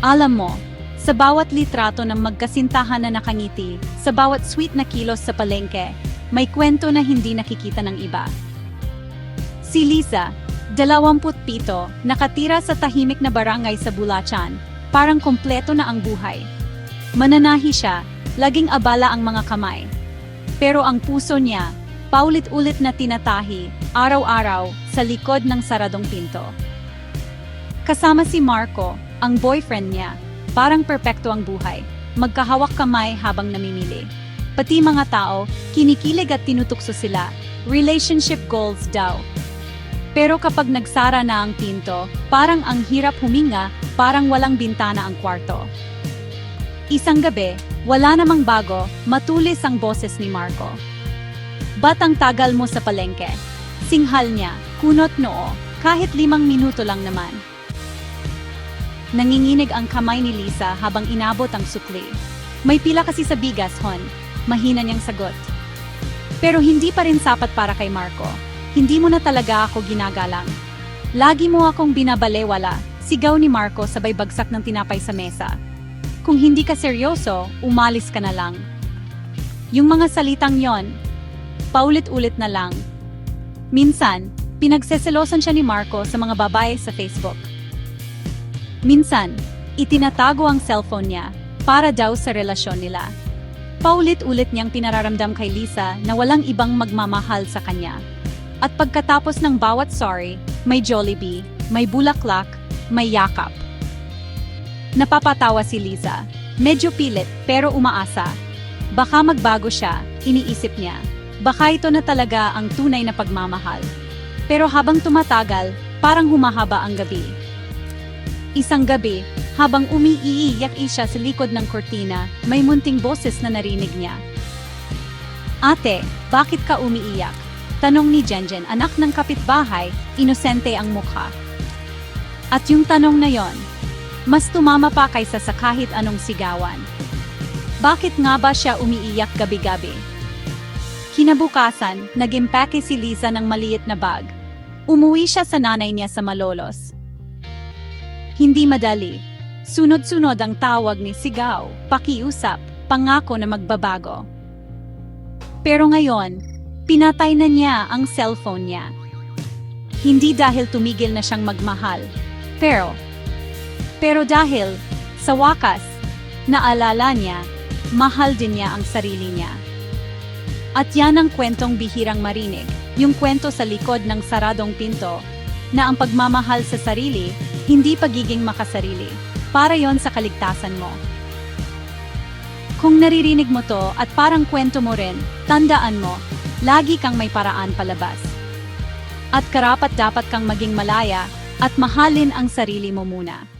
Alam mo, sa bawat litrato ng magkasintahan na nakangiti, sa bawat sweet na kilos sa palengke, may kwento na hindi nakikita ng iba. Si Lisa, 27, nakatira sa tahimik na barangay sa Bulacan, parang kompleto na ang buhay. Mananahi siya, laging abala ang mga kamay. Pero ang puso niya, paulit-ulit na tinatahi, araw-araw, sa likod ng saradong pinto. Kasama si Marco, ang boyfriend niya, parang perpekto ang buhay, magkahawak kamay habang namimili. Pati mga tao, kinikilig at tinutukso sila, relationship goals daw. Pero kapag nagsara na ang pinto, parang ang hirap huminga, parang walang bintana ang kwarto. Isang gabi, wala namang bago, matulis ang boses ni Marco. Ba't ang tagal mo sa palengke? Singhal niya, kunot noo, kahit limang minuto lang naman. Nanginginig ang kamay ni Lisa habang inabot ang sukli. May pila kasi sa bigas, Hon. Mahina niyang sagot. Pero hindi pa rin sapat para kay Marco. Hindi mo na talaga ako ginagalang. Lagi mo akong binabalewala, sigaw ni Marco sabay bagsak ng tinapay sa mesa. Kung hindi ka seryoso, umalis ka na lang. Yung mga salitang yon, paulit-ulit na lang. Minsan, pinagseselosan siya ni Marco sa mga babae sa Facebook. Minsan, itinatago ang cellphone niya para daw sa relasyon nila. Paulit-ulit niyang pinararamdam kay Lisa na walang ibang magmamahal sa kanya. At pagkatapos ng bawat sorry, may Jollibee, may bulaklak, may yakap. Napapatawa si Lisa. Medyo pilit pero umaasa. Baka magbago siya, iniisip niya. Baka ito na talaga ang tunay na pagmamahal. Pero habang tumatagal, parang humahaba ang gabi. Isang gabi, habang umiiiyak siya sa likod ng kortina, may munting boses na narinig niya. Ate, bakit ka umiiyak? Tanong ni Jenjen, anak ng kapitbahay, inosente ang mukha. At yung tanong na yon, mas tumama pa kaysa sa kahit anong sigawan. Bakit nga ba siya umiiyak gabi-gabi? Kinabukasan, nag-impake si Lisa ng maliit na bag. Umuwi siya sa nanay niya sa Malolos. Hindi madali. Sunod-sunod ang tawag ni sigaw, pakiusap, pangako na magbabago. Pero ngayon, pinatay na niya ang cellphone niya. Hindi dahil tumigil na siyang magmahal, pero, pero dahil, sa wakas, naalala niya, mahal din niya ang sarili niya. At yan ang kwentong bihirang marinig, yung kwento sa likod ng saradong pinto, na ang pagmamahal sa sarili, hindi pagiging makasarili, para yon sa kaligtasan mo. Kung naririnig mo to at parang kwento mo rin, tandaan mo, lagi kang may paraan palabas. At karapat dapat kang maging malaya at mahalin ang sarili mo muna.